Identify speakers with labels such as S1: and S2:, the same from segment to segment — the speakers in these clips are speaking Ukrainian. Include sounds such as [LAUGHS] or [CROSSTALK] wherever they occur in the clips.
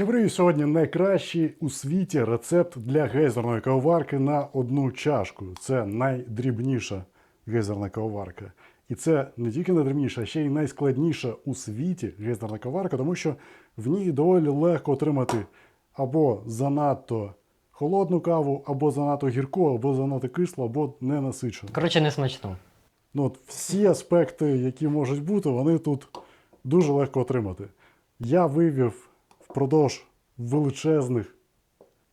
S1: Всім! Сьогодні найкращий у світі рецепт для гейзерної кавоварки на одну чашку. Це найдрібніша гейзерна кавоварка. І це не тільки найдрібніша, а ще й найскладніша у світі гейзерна кавоварка, тому що в ній доволі легко отримати або занадто холодну каву, або занадто гірку, або занадто кислу, або ненасичену.
S2: Коротше, не смачно.
S1: Ну, от всі аспекти, які можуть бути, вони тут дуже легко отримати. Я вивів впродовж величезних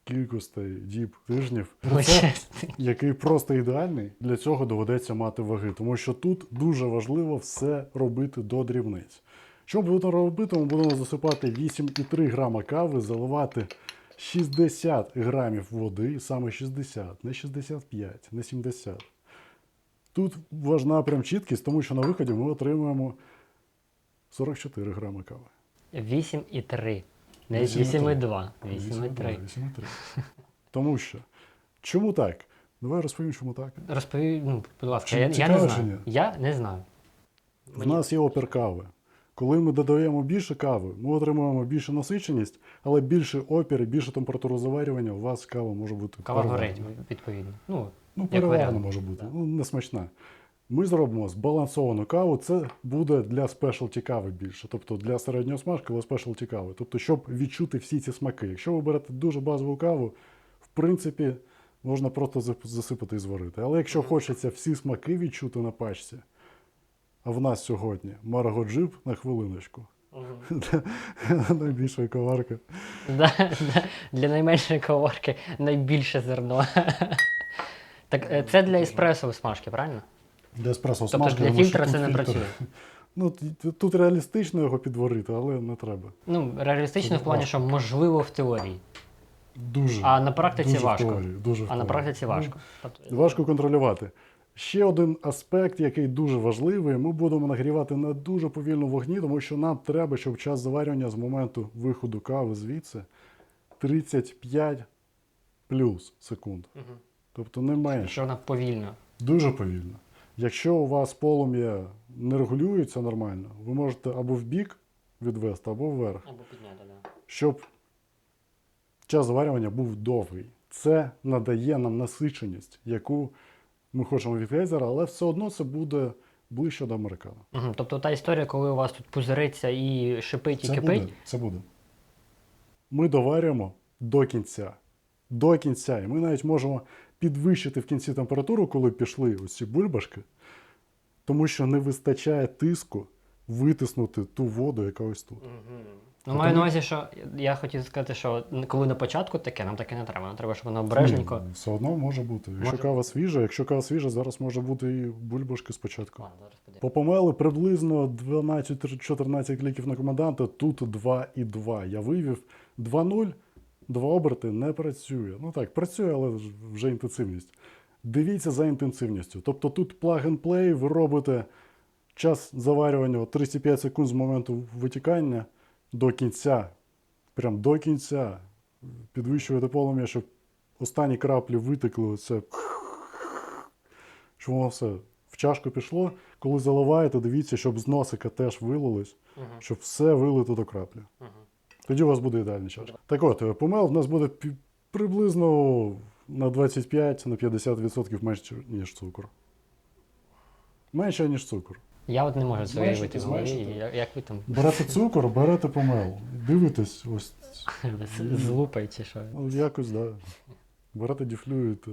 S1: кількостей діб тижнів рецепт, який просто ідеальний. Для цього доведеться мати ваги, тому що тут дуже важливо все робити до дрібниць. Що ми будемо робити? Ми будемо засипати 8,3 грама кави, заливати 60 грамів води, саме 60, не 65, не 70. Тут важна прям чіткість, тому що на виході ми отримуємо 44 грами кави.
S2: 8,3. Не 8,2. 8,3.
S1: 8,3. Тому що. Чому так? Давай розповім, чому так.
S2: Розповій, ну, будь ласка,
S1: Чи
S2: я, я не
S1: цікаво, чи
S2: знаю.
S1: ні?
S2: Я не знаю.
S1: В нас є опір кави. Коли ми додаємо більше кави, ми отримуємо більшу насиченість, але більший опір і більша температура заварювання, у вас кава може бути
S2: Кава
S1: переварена.
S2: горить, відповідно. Ну,
S1: Ну,
S2: як
S1: переварена
S2: варіант.
S1: може бути.
S2: Да.
S1: Ну, не смачна. Ми зробимо збалансовану каву. Це буде для спешалті кави більше, тобто для середньої смажки, але спешалті кави. Тобто, щоб відчути всі ці смаки. Якщо ви берете дуже базову каву, в принципі, можна просто засипати і зварити. Але якщо хочеться всі смаки відчути на пачці, а в нас сьогодні маргоджип на хвилиночку. [LAUGHS] [LAUGHS]
S2: Да, да, для найменшої коворки найбільше зерно. [LAUGHS] Так е, це для еспресо смажки, правильно?
S1: Для еспресо
S2: Тобто
S1: смажки.
S2: для фільтра це не працює.
S1: Ну, тут реалістично його підварити, але не треба.
S2: Ну, реалістично
S1: Це
S2: в плані,
S1: важко.
S2: що можливо в теорії,
S1: Дуже.
S2: а на практиці
S1: дуже в
S2: важко.
S1: теорії, дуже в
S2: А на практиці
S1: Ну,
S2: важко. Тобто,
S1: Важко контролювати. Ще один аспект, який дуже важливий, ми будемо нагрівати на дуже повільному вогні, тому що нам треба, щоб час заварювання з моменту виходу кави звідси 35 плюс секунд.
S2: Мгм.
S1: Тобто не менше.
S2: Якщо вона повільно.
S1: Дуже повільно. Якщо у вас полум'я не регулюється нормально, ви можете або в бік відвести, або вверх,
S2: Або підняти, да.
S1: щоб час заварювання був довгий. Це надає нам насиченість, яку ми хочемо від гейзера, але все одно це буде ближче до американо.
S2: Угу. Тобто та історія, коли у вас тут пузириться і шипить і
S1: Це
S2: кипить.
S1: буде, це буде. Ми доварюємо до кінця. До кінця. І ми навіть можемо підвищити в кінці температуру, коли пішли ось ці бульбашки, тому що не вистачає тиску витиснути ту воду, яка ось тут.
S2: Ну, маю на увазі, що я хотів сказати, що коли на початку таке, нам таке не треба. Нам треба, щоб воно обережненько.
S1: Ні, все одно може бути. Якщо
S2: Може.
S1: кава свіжа, якщо кава свіжа, зараз може бути і бульбашки спочатку.
S2: Ладно, зараз.
S1: Попомели приблизно 12-14 кліків на коменданта, тут 2,2. Я вивів 2,0, два оберти не працює. Ну так, працює, але вже інтенсивність. Дивіться за інтенсивністю. Тобто тут plug-and-play, ви робите час заварювання 35 секунд з моменту витікання до кінця. Прям до кінця. Підвищуєте полум'я, щоб останні краплі витекли. Оце щоб воно все в чашку пішло. Коли заливаєте, дивіться, щоб з носика теж вилилось, щоб все вилито до краплі. Тоді у вас буде ідеальна чашка. Так от, е, помел в нас буде приблизно на 25-50% менше, ніж цукор. Менше, ніж цукор.
S2: Я от не можу це уявити в голові. Як, ви там
S1: Берете цукор, берете помел. Дивитесь, ось [LAUGHS]
S2: злупай чи що?
S1: ну, якось, да. Берете, діфлюєте.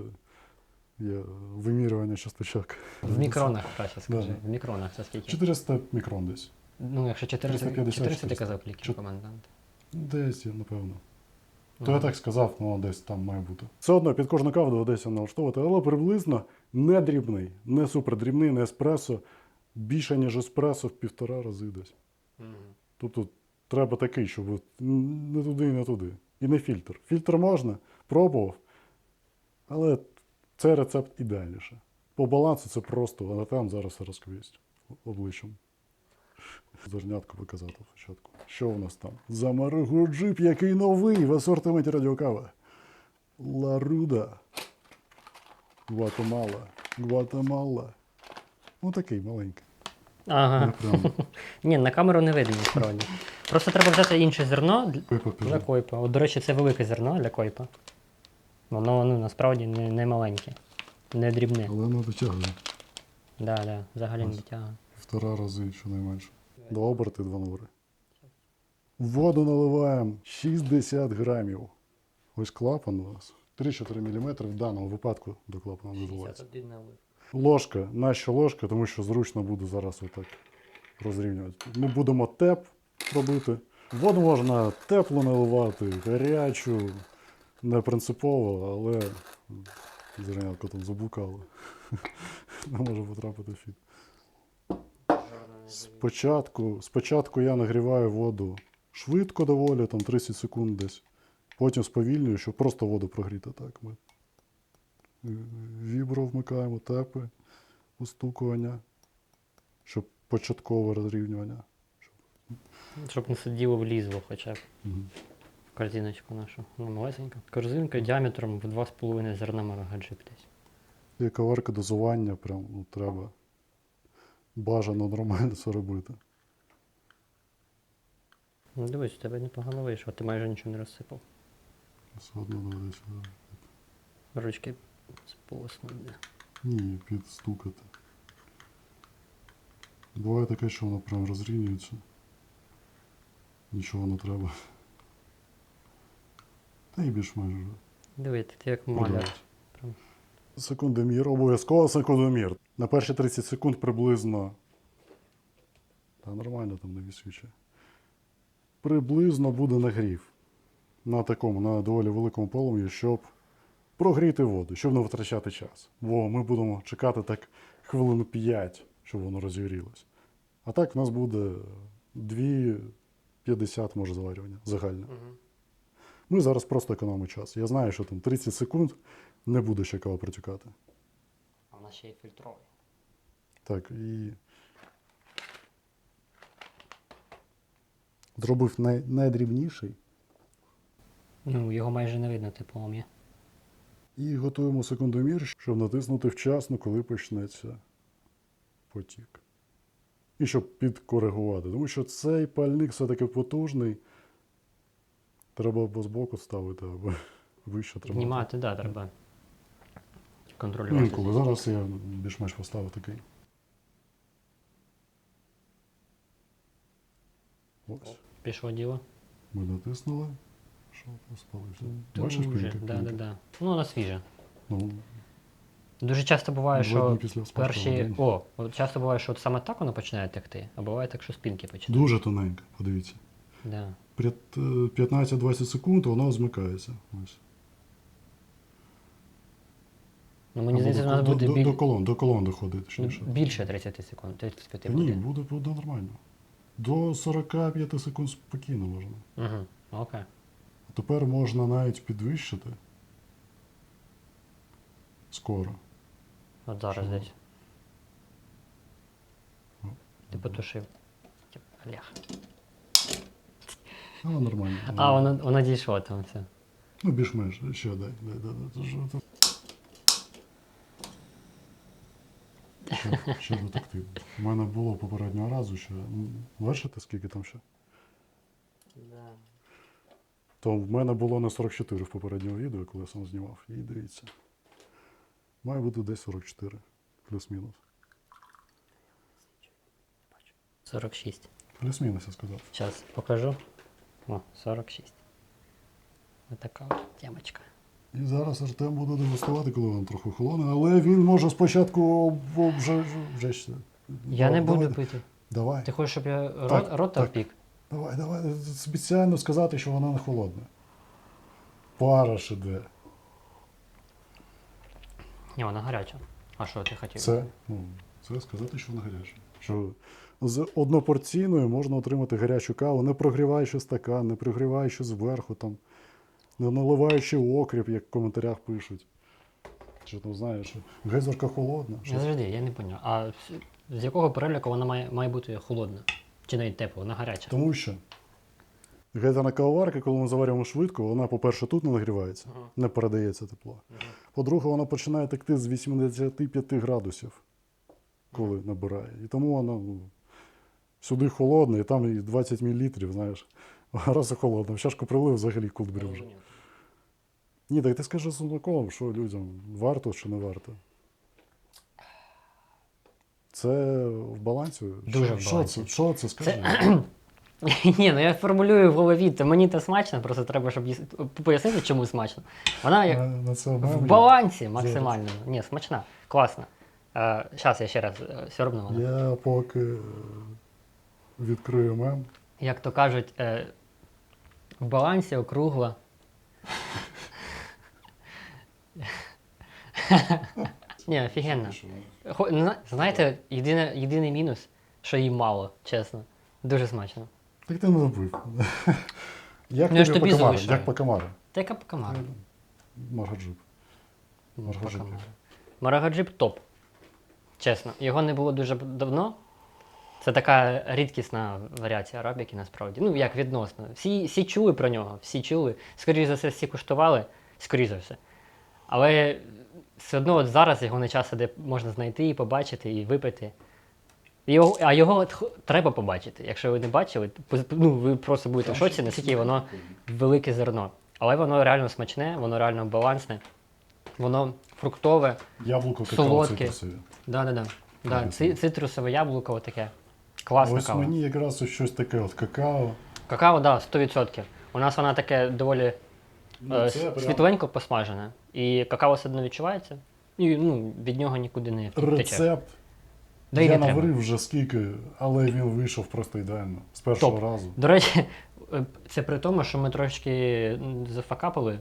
S1: Є вимірювання часточок.
S2: В мікронах краще скажи.
S1: Да.
S2: В мікронах це скільки?
S1: 400 мікрон десь.
S2: Ну, якщо 400,
S1: 350,
S2: 400 ти казав кліків
S1: Чот-
S2: комендант.
S1: Десь, напевно. То я так сказав, ну десь там має бути. Все одно під кожну каву доведеться налаштовувати, але приблизно не дрібний, не супердрібний, не еспресо. Більше, ніж еспресо в півтора рази десь.
S2: Мгм.
S1: Тобто треба такий, щоб не туди і не туди. І не фільтр. Фільтр можна, пробував, але цей рецепт ідеальніше. По балансу це просто, а там зараз розповість обличчям. Зернятку показати спочатку. Що у нас там? Замаригу джип, який новий в асортименті радіокава. Ларуда. Гватемала. Гватемала. Ну такий маленький.
S2: Ага. [LAUGHS] Ні, на камеру не видно насправді. Просто треба взяти інше зерно для-
S1: Койпа
S2: для койпа. От, до речі, це велике зерно для койпа. Воно ну, насправді не, не маленьке, не дрібне.
S1: Але не дотягує.
S2: Да, да, взагалі не
S1: Ось.
S2: дотягує.
S1: Півтора рази щонайменше. Два оберти, два нури. Воду наливаємо 60 грамів. Ось клапан у нас. 3-4 мм в даному випадку до клапана доливається. Ложка, наша ложка, тому що зручно буде зараз отак розрівнювати. Ми будемо теп робити. Воду можна тепло наливати, гарячу, не принципово, але зернятко там заблукало. [LAUGHS] Не може потрапити в фіт. Спочатку, спочатку я нагріваю воду швидко доволі, там 30 секунд десь. Потім сповільнюю, щоб просто воду прогріти. Так, ми вібро вмикаємо, тепи, устукування, щоб початкове розрівнювання.
S2: Щоб не сиділо влізло хоча б в корзиночку нашу. Ну, малесенька. Корзинка діаметром в 2,5 зерна марагаджик десь.
S1: І коварка дозування, прям ну, треба бажано нормально це робити.
S2: Ну дивись, у тебе непогано вийшло, ти майже нічого не розсипав.
S1: Все одно доведеться.
S2: Ручки сполоснуть. де.
S1: Ні, підстукати. Буває таке, що воно прям розрівнюється. Нічого не треба. Та й більш-менш вже.
S2: Диви, ти як маляр.
S1: Секундомір, обов'язково секундомір. На перші 30 секунд приблизно. Та нормально там не висвічує. Приблизно буде нагрів. На такому, на доволі великому полум'ї, щоб прогріти воду, щоб не витрачати час. Бо ми будемо чекати так хвилин 5, щоб воно розігрілося. А так в нас буде 2,50 може заварювання загальне. Ми зараз просто економимо час. Я знаю, що там 30 секунд не буде ще кава протікати.
S2: А вона ще й фільтровий.
S1: Так, і. Зробив най... найдрібніший.
S2: Ну, його майже не видно, типу, полум'я.
S1: І готуємо секундомір, щоб натиснути вчасно, коли почнеться потік. І щоб підкоригувати. Тому що цей пальник все-таки потужний. Треба або збоку ставити, або вище треба.
S2: Знімати, да, треба. Контролювати.
S1: Інколи. Зараз я більш-менш поставив такий. Ось.
S2: Пішло діло.
S1: Ми натиснули. Що спалився? Бачиш, пінка?
S2: да, да, да. Ну, вона свіжа.
S1: Ну,
S2: Дуже часто буває, що
S1: після
S2: перші.
S1: день.
S2: О, от часто буває, що от саме так воно починає текти, а буває так, що спінки починає.
S1: дуже тоненько, подивіться.
S2: Да.
S1: Пред, е, 15-20 секунд воно змикається. Ось.
S2: Ну, мені здається, у нас
S1: до,
S2: буде
S1: до,
S2: біль...
S1: до колон, до колон доходить.
S2: ну,
S1: точніше.
S2: більше 30 секунд, 35
S1: Та ні,
S2: буде.
S1: буде, буде нормально. До 45 секунд спокійно можна.
S2: Угу. Окей.
S1: А тепер можна навіть підвищити. Скоро.
S2: От зараз
S1: Що?
S2: десь.
S1: Ну,
S2: Ти потушив. Олег.
S1: А, нормально.
S2: А, воно, воно дійшло там все.
S1: Ну, більш-менш. Ще дай, дай, дай, дай. Це ж детектив. У мене було попереднього разу ще. м, Бачите, скільки там ще?
S2: Да.
S1: То в мене було на 44 в попередньому відео, коли я сам знімав. І дивіться. Має бути десь 44. Плюс-мінус.
S2: 46.
S1: Плюс-мінус, я сказав.
S2: Зараз покажу. О, 46. Ось така от темочка.
S1: І зараз Артем буде дегустувати, коли воно трохи холоне, але він може спочатку вже ще.
S2: Я не
S1: Давай,
S2: буду пити.
S1: Давай.
S2: Ти хочеш, щоб я
S1: Так,
S2: рот, рота
S1: так.
S2: впік?
S1: Давай, давай. Спеціально сказати, що вона не холодна. Пара ж іде.
S2: Ні, вона гаряча. А що ти хотів?
S1: Це, ну, це сказати, що вона гаряча. Що з однопорційною можна отримати гарячу каву, не прогріваючи стакан, не прогріваючи зверху, там, не наливаючи окріп, як в коментарях пишуть. Що там знаєш, гейзерка холодна. Що
S2: Не завжди, я не поняв. А з- якого переліку вона має, має бути холодна? Чи навіть тепла, вона гаряча?
S1: Тому що гейзерна кавоварка, коли ми заварюємо швидко, вона, по-перше, тут не нагрівається,
S2: Ага.
S1: не передається тепло. По-друге, вона починає текти з 85 градусів, коли набирає. І тому вона ну, Сюди холодний, і там і 20 мл, знаєш. [LAUGHS] Раз і холодно. В чашку прилив взагалі кулбрі вже. Ні, так ти скажи сундуком, що людям варто чи не варто. Це в балансі?
S2: Дуже
S1: Що-
S2: в
S1: що
S2: балансі.
S1: це? Що це? Скажи. [CLEARS THROAT]
S2: Ні, ну я формулюю в голові, то мені то смачно, просто треба, щоб їс- пояснити, чому смачно. Вона як
S1: На, на це
S2: в балансі максимально. Ні, смачна, класна. Зараз я ще раз е, сьорбну вона.
S1: Я поки е, відкрию мем.
S2: Як то кажуть, е, в балансі округла. Ні, офігенно. Хо- зна- Знаєте, єдине, єдиний мінус, що її мало, чесно. Дуже смачно.
S1: Так ти не забив. Як
S2: Ну, я ж
S1: тобі по комару?
S2: залишаю.
S1: Як по комару?
S2: Та яка покамара?
S1: Маргаджип. Маргаджип.
S2: Марагаджип топ. Чесно. Його не було дуже давно. Це така рідкісна варіація арабіки, насправді. Ну, як відносно. Всі, всі чули про нього, всі чули. Скоріше за все, всі куштували, скоріше за все. Але все одно от зараз його не часто де можна знайти і побачити, і випити. Його, а його треба побачити. Якщо ви не бачили, ну, ви просто будете в шоці, наскільки воно велике зерно. Але воно реально смачне, воно реально балансне, воно фруктове.
S1: Яблуко,
S2: Солодке.
S1: цитрусові.
S2: Да-да-да. Да, цитрусове яблуко таке. Класна
S1: Ось
S2: кава.
S1: мені якраз ось щось таке от какао.
S2: Какао, да, 100%. У нас вона таке доволі
S1: Ну,
S2: е,
S1: це прям
S2: світленько посмажене. І какао все одно відчувається. І ну, від нього нікуди не втече.
S1: рецепт.
S2: Да й
S1: я
S2: треба.
S1: наварив вже скільки, але він вийшов просто ідеально. З першого
S2: Топ.
S1: разу.
S2: До речі, це при тому, що ми трошки м, зафакапили.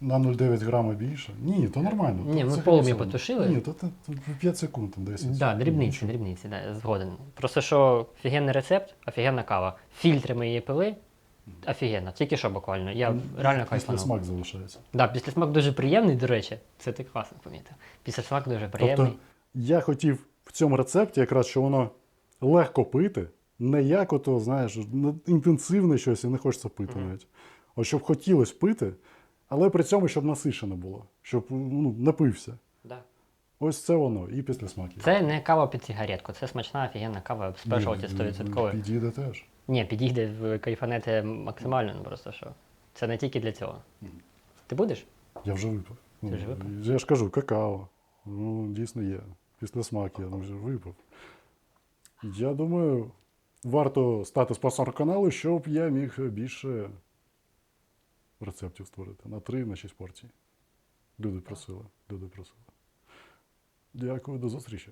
S1: На 0,9 грама більше. Ні, то нормально.
S2: Ні,
S1: то
S2: ми полум'я потушили.
S1: Ні, то, то, то 5 секунд, там 10.
S2: Да, дрібниці, дрібниці, да, згоден. Просто що офігенний рецепт, офігенна кава. Фільтри ми її пили. Офігенно, тільки що буквально. Я реально
S1: Після
S2: кайфанув.
S1: смак залишається.
S2: Да, після смак дуже приємний, до речі. Це ти класно помітив. Після смак дуже приємний.
S1: Тобто я хотів в цьому рецепті якраз, що воно легко пити, не як ото, знаєш, не- інтенсивне щось і не хочеться пити навіть. От щоб хотілося пити, але при цьому, щоб насишено було, щоб ну, напився.
S2: Да.
S1: Ось це воно, і після смаків.
S2: Це не кава під сигаретку, це смачна офігенна кава спешалті 100%.
S1: Підійде теж.
S2: Ні, підійде в кайфанети максимально, ну просто що. Це не тільки для цього. Ти будеш?
S1: Я вже випив.
S2: Ти
S1: Ну,
S2: вже випив?
S1: Я ж кажу, какао. Ну, дійсно є. Після смак я вже випив. Я думаю, варто стати спонсором каналу, щоб я міг більше рецептів створити. На 3, на 6 порцій. Люди просили. Люди просили. Дякую, до зустрічі.